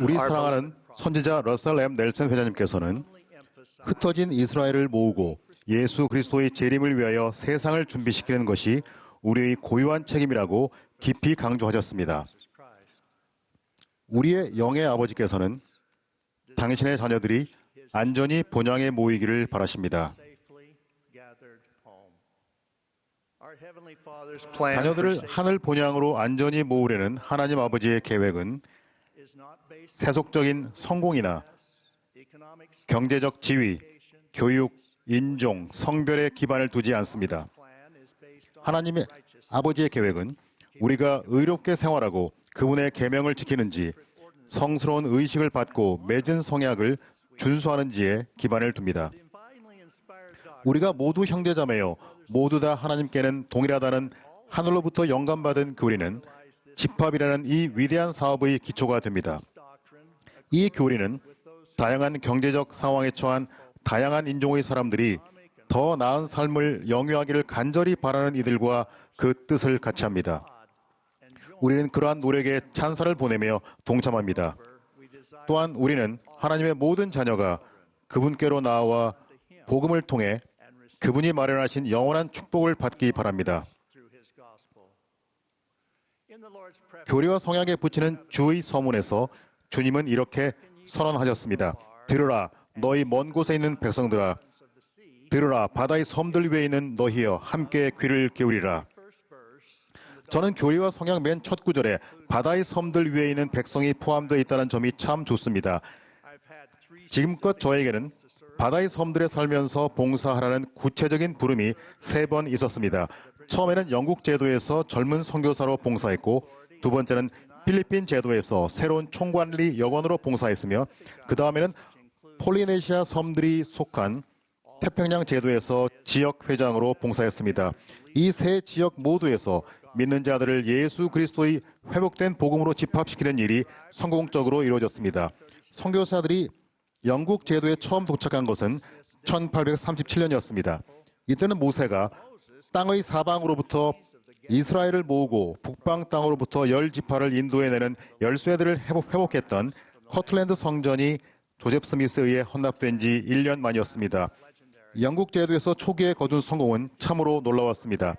우리 사랑하는 선지자 러셀 M. 넬슨 회장님께서는 흩어진 이스라엘을 모으고 예수 그리스도의 재림을 위하여 세상을 준비시키는 것이 우리의 고유한 책임이라고 깊이 강조하셨습니다. 우리의 영의 아버지께서는 당신의 자녀들이 안전히 본향에 모이기를 바라십니다. 자녀들을 하늘 본향으로 안전히 모으려는 하나님 아버지의 계획은 세속적인 성공이나 경제적 지위, 교육, 인종, 성별에 기반을 두지 않습니다. 하나님의 아버지의 계획은 우리가 의롭게 생활하고 그분의 계명을 지키는지 성스러운 의식을 받고 맺은 성약을 준수하는지에 기반을 둡니다. 우리가 모두 형제자매요 모두 다 하나님께는 동일하다는 하늘로부터 영감받은 교리는 집합이라는 이 위대한 사업의 기초가 됩니다. 이 교리는 다양한 경제적 상황에 처한 다양한 인종의 사람들이 더 나은 삶을 영위하기를 간절히 바라는 이들과 그 뜻을 같이 합니다. 우리는 그러한 노력에 찬사를 보내며 동참합니다. 또한 우리는 하나님의 모든 자녀가 그분께로 나와 복음을 통해 그분이 마련하신 영원한 축복을 받기 바랍니다. 교리와 성약에 붙이는 주의 서문에서 주님은 이렇게 선언하셨습니다. 들으라 너희 먼 곳에 있는 백성들아 들으라 바다의 섬들 위에 있는 너희여 함께 귀를 기울이라 저는 교리와 성약 맨 첫 구절에 바다의 섬들 위에 있는 백성이 포함되어 있다는 점이 참 좋습니다. 지금껏 저에게는 바다의 섬들에 살면서 봉사하라는 구체적인 부름이 세 번 있었습니다. 처음에는 영국 제도에서 젊은 선교사로 봉사했고 두 번째는 필리핀 제도에서 새로운 총관리 여관으로 봉사했으며 그 다음에는 폴리네시아 섬들이 속한 태평양 제도에서 지역 회장으로 봉사했습니다. 이 세 지역 모두에서 믿는 자들을 예수 그리스도의 회복된 복음으로 집합시키는 일이 성공적으로 이루어졌습니다. 선교사들이 영국 제도에 처음 도착한 것은 1837년이었습니다. 이때는 모세가 땅의 사방으로부터 이스라엘을 모으고 북방 땅으로부터 열 지파를 인도해내는 열쇠들을 회복, 회복 했던 커틀랜드 성전이 조셉 스미스에 의해 헌납된 지 1년 만이었습니다. 영국 제도에서 초기에 거둔 성공은 참으로 놀라웠습니다.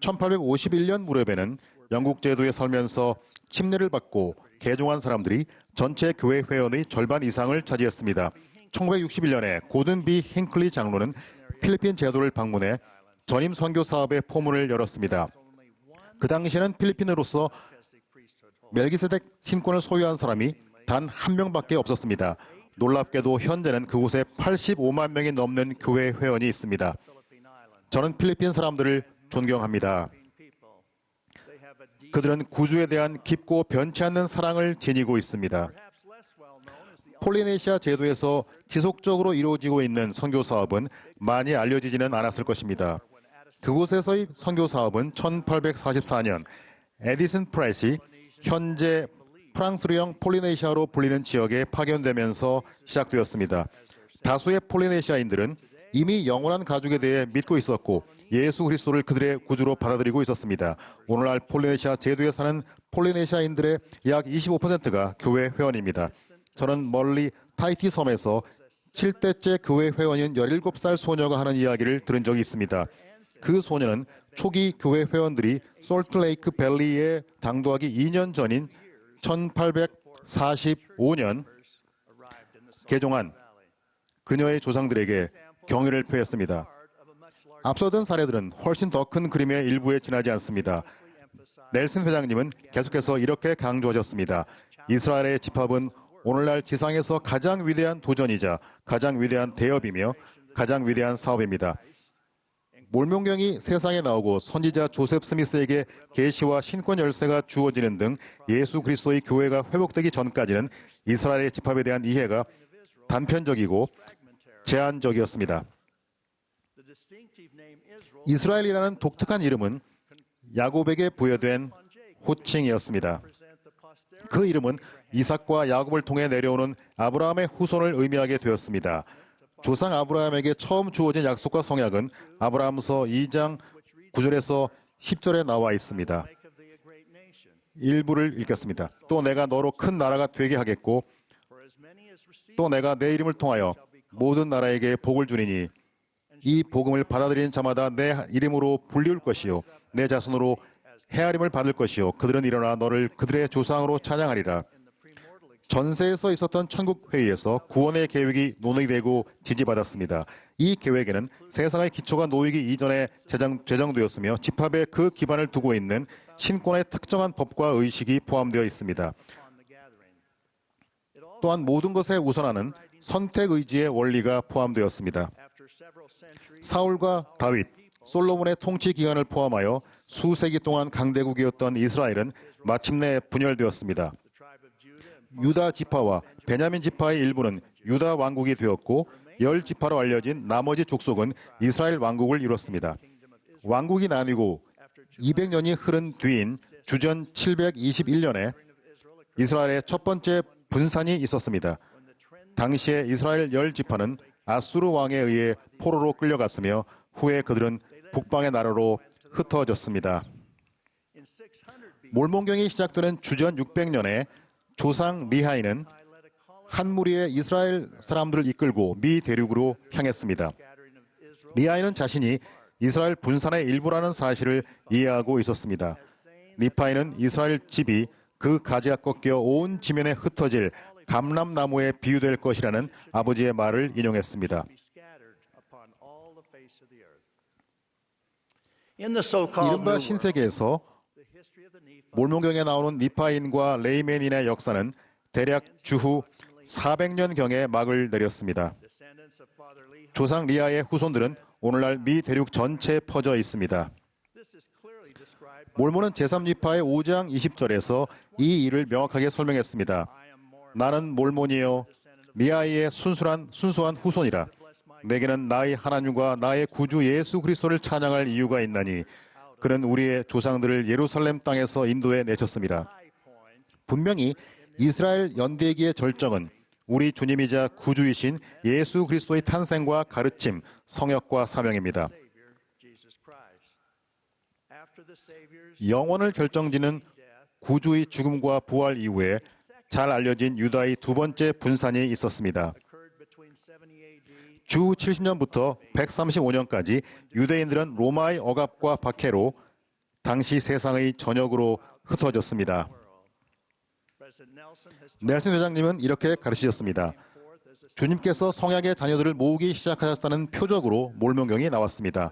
1851년 무렵에는 영국 제도에 살면서 침례를 받고 개종한 사람들이 전체 교회 회원의 절반 이상을 차지했습니다. 1961년에 고든 비 힌클리 장로는 필리핀 제도를 방문해 전임 선교 사업의 포문을 열었습니다. 그 당시에는 필리핀으로서 멜기세덱 신권을 소유한 사람이 단 한 명밖에 없었습니다. 놀랍게도 현재는 그곳에 85만 명이 넘는 교회 회원이 있습니다. 저는 필리핀 사람들을 존경합니다. 그들은 구주에 대한 깊고 변치 않는 사랑을 지니고 있습니다. 폴리네시아 제도에서 지속적으로 이루어지고 있는 선교 사업은 많이 알려지지는 않았을 것입니다. 그곳에서의 선교 사업은 1844년 에디슨 프레시 현재 프랑스령 폴리네시아로 불리는 지역에 파견되면서 시작되었습니다. 다수의 폴리네시아인들은 이미 영원한 가족에 대해 믿고 있었고 예수 그리스도를 그들의 구주로 받아들이고 있었습니다. 오늘날 폴리네시아 제도에 사는 폴리네시아인들의 약 25%가 교회 회원입니다. 저는 멀리 타이티 섬에서 7대째 교회 회원인 17살 소녀가 하는 이야기를 들은 적이 있습니다. 그 소녀는 초기 교회 회원들이 솔트레이크 밸리에 당도하기 2년 전인 1845년 개종한 그녀의 조상들에게 경의를 표했습니다. 앞서던 사례들은 훨씬 더 큰 그림의 일부에 지나지 않습니다. 넬슨 회장님은 계속해서 이렇게 강조하셨습니다. 이스라엘의 집합은 오늘날 지상에서 가장 위대한 도전이자 가장 위대한 대업이며 가장 위대한 사업입니다. 몰명경이 세상에 나오고 선지자 조셉 스미스에게 계시와 신권 열쇠가 주어지는 등 예수 그리스도의 교회가 회복되기 전까지는 이스라엘의 집합에 대한 이해가 단편적이고 제한적이었습니다. 이스라엘이라는 독특한 이름은 야곱에게 부여된 호칭이었습니다. 그 이름은 이삭과 야곱을 통해 내려오는 아브라함의 후손을 의미하게 되었습니다. 조상 아브라함에게 처음 주어진 약속과 성약은 아브라함서 2장 9절에서 10절에 나와 있습니다. 일부를 읽겠습니다. 또 내가 너로 큰 나라가 되게 하겠고 또 내가 내 이름을 통하여 모든 나라에게 복을 주리니 이 복음을 받아들이는 자마다 내 이름으로 불리울 것이요 내 자손으로 헤아림을 받을 것이요 그들은 일어나 너를 그들의 조상으로 찬양하리라 전세에서 있었던 천국 회의에서 구원의 계획이 논의되고 지지받았습니다. 이 계획에는 세상의 기초가 놓이기 이전에 제정, 제정되었으며 집합에 그 기반을 두고 있는 신권의 특정한 법과 의식이 포함되어 있습니다. 또한 모든 것에 우선하는 선택 의지의 원리가 포함되었습니다. 사울과 다윗, 솔로몬의 통치 기간을 포함하여 수세기 동안 강대국이었던 이스라엘은 마침내 분열되었습니다. 유다 지파와 베냐민 지파의 일부는 유다 왕국이 되었고 열 지파로 알려진 나머지 족속은 이스라엘 왕국을 이뤘습니다. 왕국이 나뉘고 200년이 흐른 뒤인 주전 721년에 이스라엘의 첫 번째 분산이 있었습니다. 당시에 이스라엘 열 지파는 아수르 왕에 의해 포로로 끌려갔으며 후에 그들은 북방의 나라로 흩어졌습니다. in 600 BC 몰몬경이 시작되는 주전 600년에 조상 리하이는 한 무리의 이스라엘 사람들을 이끌고 미 대륙으로 향했습니다. 리하이는 자신이 이스라엘 분산의 일부라는 사실을 이해하고 있었습니다. 리파이는 이스라엘 집이 그 가지가 꺾여 온 지면에 흩어질 감람나무에 비유될 것이라는 아버지의 말을 인용했습니다. 이른바 신세계에서 몰몬경에 나오는 리파인과 레이멘인의 역사는 대략 주후 400년경에 막을 내렸습니다. 조상 리아의 후손들은 오늘날 미 대륙 전체에 퍼져 있습니다. 몰몬은 제3지파의 5장 20절에서 이 일을 명확하게 설명했습니다. 나는 몰몬이요 리아의 순수한 순수한 후손이라 내게는 나의 하나님과 나의 구주 예수 그리스도를 찬양할 이유가 있나니 그는 우리의 조상들을 예루살렘 땅에서 인도해 내셨습니다. 분명히 이스라엘 연대기의 절정은 우리 주님이자 구주이신 예수 그리스도의 탄생과 가르침, 성역과 사명입니다. 영원을 결정짓는 구주의 죽음과 부활 이후에 잘 알려진 유다의 두 번째 분산이 있었습니다. occurred between 70 AD 주 70년부터 135년까지 유대인들은 로마의 억압과 박해로 당시 세상의 전역으로 흩어졌습니다. 넬슨 회장님은 이렇게 가르치셨습니다. 주님께서 성약의 자녀들을 모으기 시작하셨다는 표적으로 몰명경이 나왔습니다.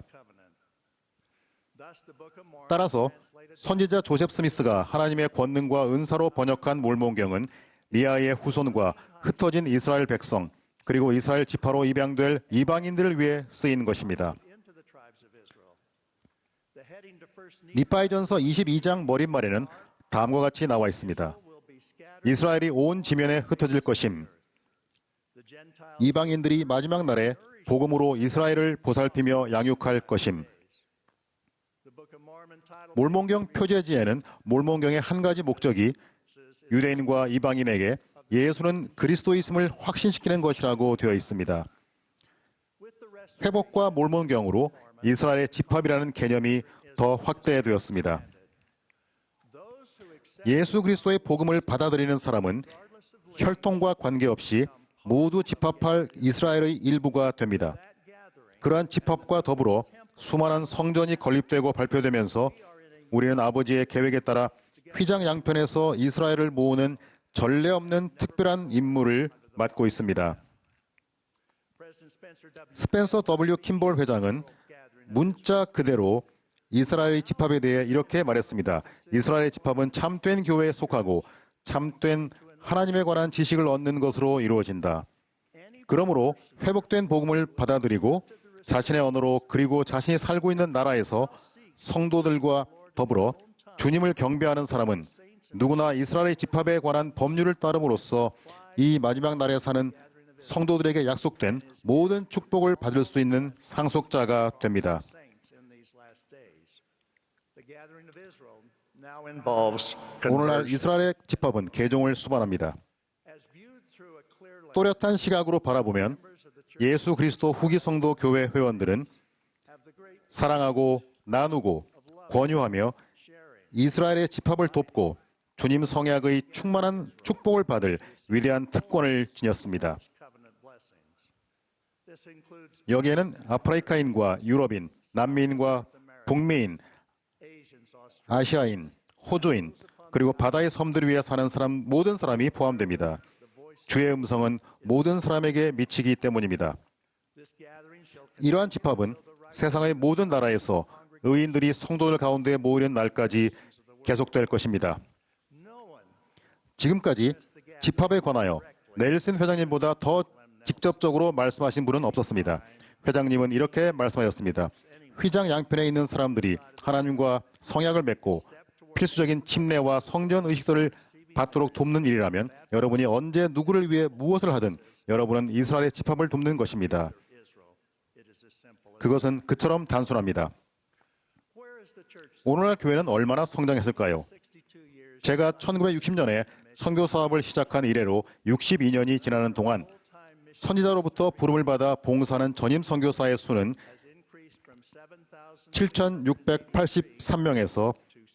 따라서 선지자 조셉 스미스가 하나님의 권능과 은사로 번역한 몰몬경은 리아의 후손과 흩어진 이스라엘 백성 그리고 이스라엘 지파로 입양될 이방인들을 위해 쓰인 것입니다. 리파이전서 22장 머릿말에는 다음과 같이 나와 있습니다. 이스라엘이 온 지면에 흩어질 것임. 이방인들이 마지막 날에 복음으로 이스라엘을 보살피며 양육할 것임. 몰몬경 표제지에는 몰몬경의 한 가지 목적이 유대인과 이방인에게 예수는 그리스도이심을 확신시키는 것이라고 되어 있습니다. 회복과 몰몬경으로 이스라엘의 집합이라는 개념이 더 확대되었습니다. 예수 그리스도의 복음을 받아들이는 사람은 혈통과 관계없이 모두 집합할 이스라엘의 일부가 됩니다. 그러한 집합과 더불어 수많은 성전이 건립되고 발표되면서 우리는 아버지의 계획에 따라 휘장 양편에서 이스라엘을 모으는 전례 없는 특별한 임무를 맡고 있습니다. 스펜서 W. 킴볼 회장은 문자 그대로 이스라엘의 집합에 대해 이렇게 말했습니다. 이스라엘의 집합은 참된 교회에 속하고 참된 하나님에 관한 지식을 얻는 것으로 이루어진다. 그러므로 회복된 복음을 받아들이고 자신의 언어로 그리고 자신이 살고 있는 나라에서 성도들과 더불어 주님을 경배하는 사람은 누구나 이스라엘의 집합에 관한 법률을 따름으로써 이 마지막 날에 사는 성도들에게 약속된 모든 축복을 받을 수 있는 상속자가 됩니다. 오늘날. 이스라엘의 집합은 개종을 수반합니다. 또렷한 시각으로 바라보면 예수 그리스도 후기 성도 교회 회원들은 사랑하고 나누고 권유하며 이스라엘의 집합을 돕고 주님 성약의 충만한 축복을 받을 위대한 특권을 지녔습니다. 여기에는 아프리카인과 유럽인, 남미인과 북미인, 아시아인, 호주인, 그리고 바다의 섬들 위에 사는 사람 모든 사람이 포함됩니다. 주의 음성은 모든 사람에게 미치기 때문입니다. 이러한 집합은 세상의 모든 나라에서 의인들이 성도들 가운데 모이는 날까지 계속될 것입니다. 지금까지 집합에 관하여 넬슨 회장님보다 더 직접적으로 말씀하신 분은 없었습니다. 회장님은 이렇게 말씀하셨습니다. 휘장 양편에 있는 사람들이 하나님과 성약을 맺고 필수적인 침례와 성전 의식들을 받도록 돕는 일이라면 여러분이 언제 누구를 위해 무엇을 하든 여러분은 이스라엘의 집합을 돕는 것입니다. 그것은 그처럼 단순합니다. 오늘날 교회는 얼마나 성장했을까요? 62 years 제가 1960년에 선교 사업을 시작한 이래로 62년이 지나는 동안 선지자로부터 부름을 받아 봉사하는 전임 선교사의 수는 has increased from 7,000 7,683명에서 to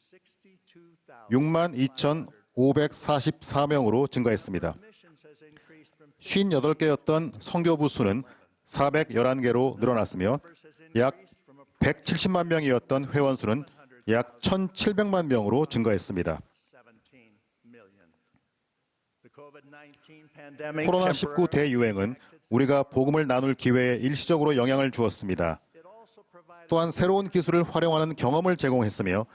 62,000. 62,544명으로 증가했습니다. Missions has increased from 58개였던 선교부 수는 411개로 늘어났으며 약 170만 명이었던 회원 수는 약 1,700만 명으로 증가했습니다. 17 million. The COVID-19 pandemic 코로나19 대유행은 우리가 복음을 나눌 기회에 일시적으로 영향을 주었습니다. 또한 새로운 기술을 활용하는 경험을 제공했으며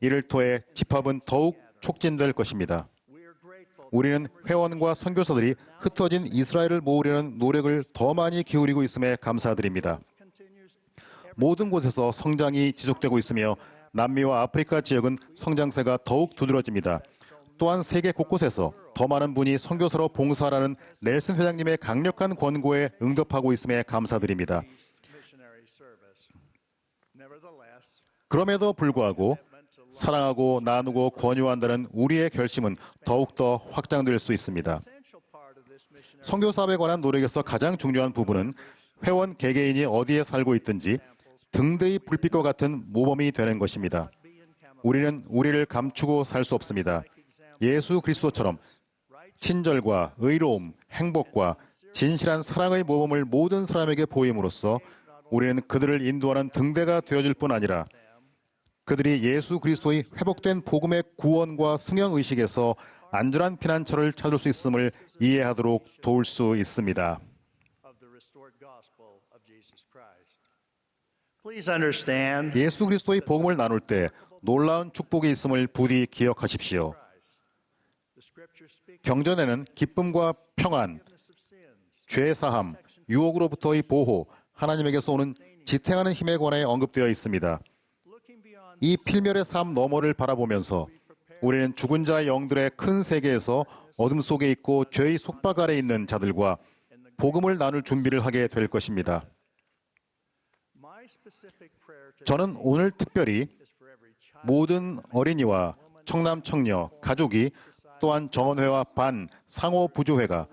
이를 통해 집합은 더욱 촉진될 것입니다. 우리는 회원과 선교사들이 흩어진 이스라엘을 모으려는 노력을 더 많이 기울이고 있음에 감사드립니다. 모든 곳에서 성장이 지속되고 있으며 남미와 아프리카 지역은 성장세가 더욱 두드러집니다. 또한 세계 곳곳에서 더 많은 분이 선교사로 봉사하라는 넬슨 회장님의 강력한 권고에 응답하고 있음에 감사드립니다. 그럼에도 불구하고 사랑하고 나누고 권유한다는 우리의 결심은 더욱더 확장될 수 있습니다. essential part of this missionary 선교 사업에 관한 노력에서 가장 중요한 부분은 회원 개개인이 어디에 살고 있든지 등대의 불빛과 같은 모범이 되는 것입니다. 우리는 우리를 감추고 살 수 없습니다. 예수 그리스도처럼 친절과 의로움, 행복과 진실한 사랑의 모범을 모든 사람에게 보임으로써 우리는 그들을 인도하는 등대가 되어줄 뿐 아니라 그들이 예수 그리스도의 회복된 복음의 구원과 승영 의식에서 안전한 피난처를 찾을 수 있음을 이해하도록 도울 수 있습니다. 예수 그리스도의 복음을 나눌 때 놀라운 축복이 있음을 부디 기억하십시오. 경전에는 기쁨과 평안. 죄 사함, 유혹으로부터의 보호, 하나님에게서 오는 지탱하는 힘에 관해 언급되어 있습니다. 이 필멸의 삶 너머를 바라보면서 우리는 죽은 자의 영들의 큰 세계에서 어둠 속에 있고 죄의 속박 아래 있는 자들과 복음을 나눌 준비를 하게 될 것입니다. 저는 오늘 특별히 모든 어린이와 청남 청녀, 가족이 또한 정원회와 반, 상호 부조회가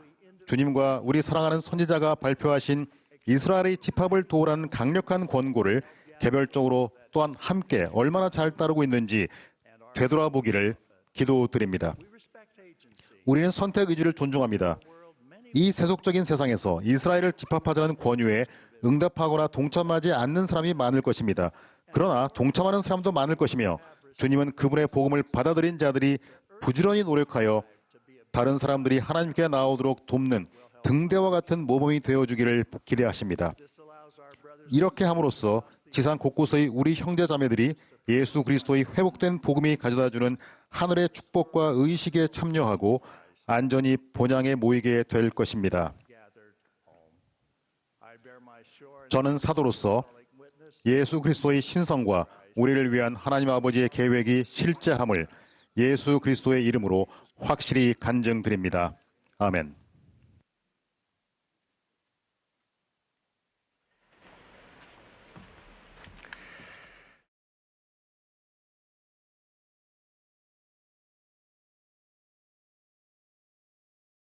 주님과 우리 사랑하는 선지자가 발표하신 이스라엘의 집합을 도우라는 강력한 권고를 개별적으로 또한 함께 얼마나 잘 따르고 있는지 되돌아보기를 기도드립니다. 우리는 선택 의지를 존중합니다. 이 세속적인 세상에서 이스라엘을 집합하자는 권유에 응답하거나 동참하지 않는 사람이 많을 것입니다. 그러나 동참하는 사람도 많을 것이며 주님은 그분의 복음을 받아들인 자들이 부지런히 노력하여 다른 사람들이 하나님께 나오도록 돕는 등대와 같은 모범이 되어주기를 기대하십니다. 이렇게 함으로써 지상 곳곳의 우리 형제 자매들이 예수 그리스도의 회복된 복음이 가져다주는 하늘의 축복과 의식에 참여하고 안전히 본향에 모이게 될 것입니다. 저는 사도로서 예수 그리스도의 신성과 우리를 위한 하나님 아버지의 계획이 실제함을 예수 그리스도의 이름으로 확실히 간증드립니다. 아멘.